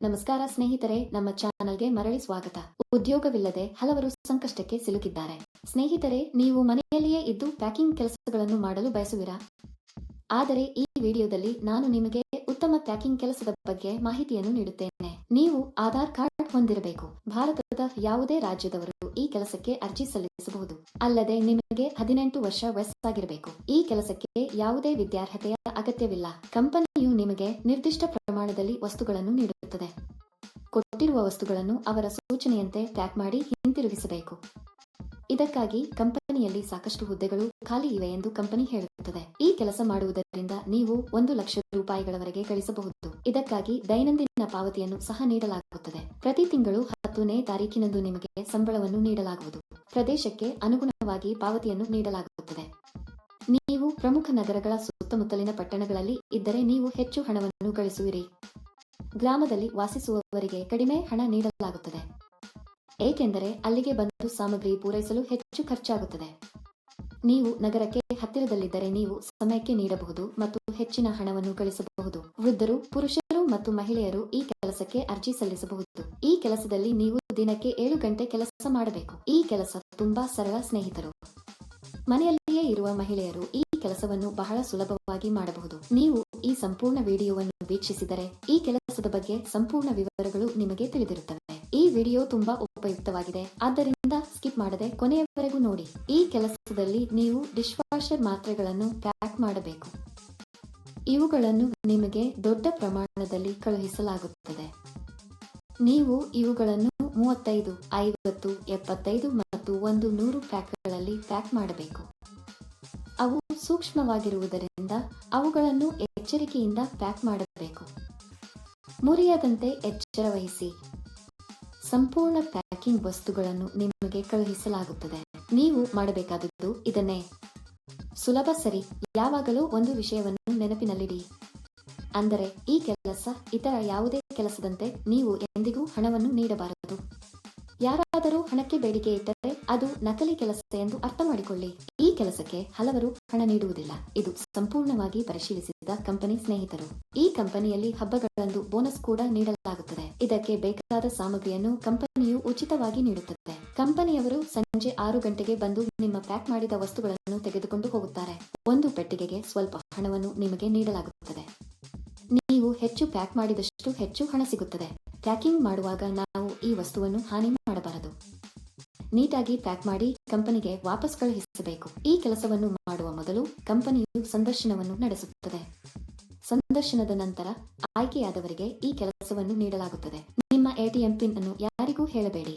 ನಮಸ್ಕಾರ ಸ್ನೇಹಿತರೆ, ನಮ್ಮ ಚಾನಲ್ಗೆ ಮರಳಿ ಸ್ವಾಗತ. ಉದ್ಯೋಗವಿಲ್ಲದೆ ಹಲವರು ಸಂಕಷ್ಟಕ್ಕೆ ಸಿಲುಕಿದ್ದಾರೆ. ಸ್ನೇಹಿತರೆ, ನೀವು ಮನೆಯಲ್ಲಿಯೇ ಇದ್ದು ಪ್ಯಾಕಿಂಗ್ ಕೆಲಸಗಳನ್ನು ಮಾಡಲು ಬಯಸುವಿರಾ? ಆದರೆ ಈ ವಿಡಿಯೋದಲ್ಲಿ ನಾನು ನಿಮಗೆ ಉತ್ತಮ ಪ್ಯಾಕಿಂಗ್ ಕೆಲಸದ ಬಗ್ಗೆ ಮಾಹಿತಿಯನ್ನು ನೀಡುತ್ತೇನೆ. ನೀವು ಆಧಾರ್ ಕಾರ್ಡ್ ಹೊಂದಿರಬೇಕು. ಭಾರತದ ಯಾವುದೇ ರಾಜ್ಯದವರು ಈ ಕೆಲಸಕ್ಕೆ ಅರ್ಜಿ ಸಲ್ಲಿಸಬಹುದು. ಅಲ್ಲದೆ ನಿಮಗೆ ಹದಿನೆಂಟು ವರ್ಷ ವಯಸ್ಸಾಗಿರಬೇಕು. ಈ ಕೆಲಸಕ್ಕೆ ಯಾವುದೇ ವಿದ್ಯಾರ್ಹತೆಯ ಅಗತ್ಯವಿಲ್ಲ. ಕಂಪನಿಯು ನಿಮಗೆ ನಿರ್ದಿಷ್ಟ ಪ್ರಮಾಣದಲ್ಲಿ ವಸ್ತುಗಳನ್ನು ನೀಡುತ್ತದೆ. ಕೊಟ್ಟಿರುವ ವಸ್ತುಗಳನ್ನು ಅವರ ಸೂಚನೆಯಂತೆ ಪ್ಯಾಕ್ ಮಾಡಿ ಹಿಂತಿರುಗಿಸಬೇಕು. ಇದಕ್ಕಾಗಿ ಕಂಪನಿಯಲ್ಲಿ ಸಾಕಷ್ಟು ಹುದ್ದೆಗಳು ಖಾಲಿ ಇವೆ ಎಂದು ಕಂಪನಿ ಹೇಳುತ್ತದೆ. ಈ ಕೆಲಸ ಮಾಡುವುದರಿಂದ ನೀವು ಒಂದು ಲಕ್ಷ ರೂಪಾಯಿಗಳವರೆಗೆ ಗಳಿಸಬಹುದು. ಇದಕ್ಕಾಗಿ ದೈನಂದಿನ ಪಾವತಿಯನ್ನು ಸಹ ನೀಡಲಾಗುತ್ತದೆ. ಪ್ರತಿ ತಿಂಗಳು ಹತ್ತನೇ ತಾರೀಕಿನಂದು ನಿಮಗೆ ಸಂಬಳವನ್ನು ನೀಡಲಾಗುವುದು. ಪ್ರದೇಶಕ್ಕೆ ಅನುಗುಣವಾಗಿ ಪಾವತಿಯನ್ನು ನೀಡಲಾಗುತ್ತದೆ. ನೀವು ಪ್ರಮುಖ ನಗರಗಳ ಸುತ್ತಮುತ್ತಲಿನ ಪಟ್ಟಣಗಳಲ್ಲಿ ಇದ್ದರೆ ನೀವು ಹೆಚ್ಚು ಹಣವನ್ನು ಗಳಿಸುವಿರಿ. ಗ್ರಾಮದಲ್ಲಿ ವಾಸಿಸುವವರಿಗೆ ಕಡಿಮೆ ಹಣ ನೀಡಲಾಗುತ್ತದೆ. ಏಕೆಂದರೆ ಅಲ್ಲಿಗೆ ಬಂದು ಸಾಮಗ್ರಿ ಪೂರೈಸಲು ಹೆಚ್ಚು ಖರ್ಚಾಗುತ್ತದೆ. ನೀವು ನಗರಕ್ಕೆ ಹತ್ತಿರದಲ್ಲಿದ್ದರೆ ನೀವು ಸಮಯಕ್ಕೆ ನೀಡಬಹುದು ಮತ್ತು ಹೆಚ್ಚಿನ ಹಣವನ್ನು ಗಳಿಸಬಹುದು. ವೃದ್ಧರು, ಪುರುಷರು ಮತ್ತು ಮಹಿಳೆಯರು ಈ ಕೆಲಸಕ್ಕೆ ಅರ್ಜಿ ಸಲ್ಲಿಸಬಹುದು. ಈ ಕೆಲಸದಲ್ಲಿ ನೀವು ದಿನಕ್ಕೆ ಏಳು ಗಂಟೆ ಕೆಲಸ ಮಾಡಬೇಕು. ಈ ಕೆಲಸ ತುಂಬಾ ಸರಳ ಸ್ನೇಹಿತರು. ಮನೆಯಲ್ಲಿಯೇ ಇರುವ ಮಹಿಳೆಯರು ಈ ಕೆಲಸವನ್ನು ಬಹಳ ಸುಲಭವಾಗಿ ಮಾಡಬಹುದು. ನೀವು ಈ ಸಂಪೂರ್ಣ ವಿಡಿಯೋವನ್ನು ವೀಕ್ಷಿಸಿದರೆ ಈ ಕೆಲಸದ ಬಗ್ಗೆ ಸಂಪೂರ್ಣ ವಿವರಗಳು ನಿಮಗೆ ತಿಳಿದಿರುತ್ತವೆ. ಈ ವಿಡಿಯೋ ತುಂಬಾ ಉಪಯುಕ್ತವಾಗಿದೆ. ಆದ್ದರಿಂದ ಸ್ಕಿಪ್ ಮಾಡದೆ ಕೊನೆಯವರೆಗೂ ನೋಡಿ. ಈ ಕೆಲಸದಲ್ಲಿ ನೀವು ಡಿಶ್ ವಾಷರ್ ಮಾತ್ರೆಗಳನ್ನು ಪ್ಯಾಕ್ ಮಾಡಬೇಕು. ಇವುಗಳನ್ನು ನಿಮಗೆ ದೊಡ್ಡ ಪ್ರಮಾಣದಲ್ಲಿ ಕಳುಹಿಸಲಾಗುತ್ತದೆ. ನೀವು ಇವುಗಳನ್ನು ಮೂವತ್ತೈದು, ಐವತ್ತು, ಎಪ್ಪತ್ತೈದು ಮತ್ತು ಒಂದು ನೂರು ಪ್ಯಾಕ್ಗಳಲ್ಲಿ ಪ್ಯಾಕ್ ಮಾಡಬೇಕು. ಅವು ಸೂಕ್ಷ್ಮವಾಗಿರುವುದರಿಂದ ಅವುಗಳನ್ನು ಎಚ್ಚರಿಕೆಯಿಂದ ಪ್ಯಾಕ್ ಮಾಡಬೇಕು. ಮುರಿಯದಂತೆ ಎಚ್ಚರ ವಹಿಸಿ ಸಂಪೂರ್ಣ ಪ್ಯಾಕಿಂಗ್ ವಸ್ತುಗಳನ್ನು ನಿಮಗೆ ಕಳುಹಿಸಲಾಗುತ್ತದೆ. ನೀವು ಮಾಡಬೇಕಾದದ್ದು ಇದನ್ನೇ. ಸುಲಭ ಸರಿ, ಯಾವಾಗಲೂ ಒಂದು ವಿಷಯವನ್ನು ನೆನಪಿನಲ್ಲಿಡಿ. ಅಂದರೆ, ಈ ಕೆಲಸ ಇತರ ಯಾವುದೇ ಕೆಲಸದಂತೆ ನೀವು ಎಂದಿಗೂ ಹಣವನ್ನು ನೀಡಬಾರದು. ಯಾರಾದರೂ ಹಣಕ್ಕೆ ಬೇಡಿಕೆ ಇಟ್ಟರೆ ಅದು ನಕಲಿ ಕೆಲಸ ಎಂದು ಅರ್ಥ ಮಾಡಿಕೊಳ್ಳಿ ಈ ಕೆಲಸಕ್ಕೆ ಹಲವರು ಹಣ ನೀಡುವುದಿಲ್ಲ. ಇದು ಸಂಪೂರ್ಣವಾಗಿ ಪರಿಶೀಲಿಸಿದ ಕಂಪನಿ ಸ್ನೇಹಿತರು. ಈ ಕಂಪನಿಯಲ್ಲಿ ಹಬ್ಬಗಳಂದು ಬೋನಸ್ ಕೂಡ ನೀಡಲಾಗುತ್ತದೆ. ಇದಕ್ಕೆ ಬೇಕಾದ ಸಾಮಗ್ರಿಯನ್ನು ಕಂಪನಿಯು ಉಚಿತವಾಗಿ ನೀಡುತ್ತದೆ. ಕಂಪನಿಯವರು ಸಂಜೆ ಆರು ಗಂಟೆಗೆ ಬಂದು ನಿಮ್ಮ ಪ್ಯಾಕ್ ಮಾಡಿದ ವಸ್ತುಗಳನ್ನು ತೆಗೆದುಕೊಂಡು ಹೋಗುತ್ತಾರೆ. ಒಂದು ಪೆಟ್ಟಿಗೆಗೆ ಸ್ವಲ್ಪ ಹಣವನ್ನು ನಿಮಗೆ ನೀಡಲಾಗುತ್ತದೆ. ನೀವು ಹೆಚ್ಚು ಪ್ಯಾಕ್ ಮಾಡಿದಷ್ಟು ಹೆಚ್ಚು ಹಣ ಸಿಗುತ್ತದೆ. ಪ್ಯಾಕಿಂಗ್ ಮಾಡುವಾಗ ನಾವು ಈ ವಸ್ತುವನ್ನು ಹಾನಿ ಮಾಡಬಾರದು. ನೀಟಾಗಿ ಪ್ಯಾಕ್ ಮಾಡಿ ಕಂಪನಿಗೆ ವಾಪಸ್ ಕಳುಹಿಸಬೇಕು. ಈ ಕೆಲಸವನ್ನು ಮಾಡುವ ಮೊದಲು ಕಂಪನಿಯು ಸಂದರ್ಶನವನ್ನು ನಡೆಸುತ್ತದೆ. ಸಂದರ್ಶನದ ನಂತರ ಆಯ್ಕೆಯಾದವರಿಗೆ ಈ ಕೆಲಸವನ್ನು ನೀಡಲಾಗುತ್ತದೆ. ನಿಮ್ಮ ಎಟಿಎಂ ಪಿನ್ ಅನ್ನು ಯಾರಿಗೂ ಹೇಳಬೇಡಿ.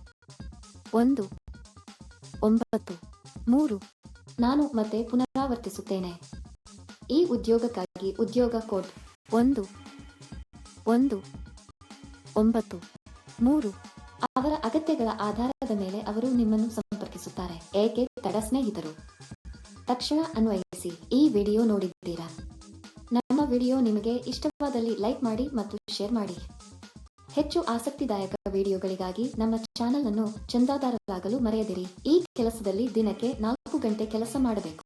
ಒಂದು, ಒಂಬತ್ತು, ಮೂರು, ನಾನು ಮತ್ತೆ ಪುನರಾವರ್ತಿಸುತ್ತೇನೆ. ಈ ಉದ್ಯೋಗಕ್ಕಾಗಿ ಉದ್ಯೋಗ ಕೋಡ್, ಒಂದು ಒಂದು, ಒಂಬತ್ತು, ಮೂರು, ಅವರ ಅಗತ್ಯಗಳ ಆಧಾರದ ಮೇಲೆ ಅವರು ನಿಮ್ಮನ್ನು ಸಂಪರ್ಕಿಸುತ್ತಾರೆ. ಏಕೆ? ತಡ ಸ್ನೇಹಿತರು. ತಕ್ಷಣ ಅನ್ವಯಿಸಿ, ಈ ವಿಡಿಯೋ ನೋಡಿದ್ದೀರಾ? ನಮ್ಮ ವಿಡಿಯೋ ನಿಮಗೆ ಇಷ್ಟವಾದಲ್ಲಿ ಲೈಕ್ ಮಾಡಿ ಮತ್ತು ಶೇರ್ ಮಾಡಿ. ಹೆಚ್ಚು ಆಸಕ್ತಿದಾಯಕ ವಿಡಿಯೋಗಳಿಗಾಗಿ ನಮ್ಮ ಚಾನೆಲ್ ಅನ್ನು ಚಂದಾದಾರರಾಗಲು ಮರೆಯದಿರಿ. ಈ ಕೆಲಸದಲ್ಲಿ ದಿನಕ್ಕೆ ನಾಲ್ಕು ಗಂಟೆ ಕೆಲಸ ಮಾಡಬೇಕು.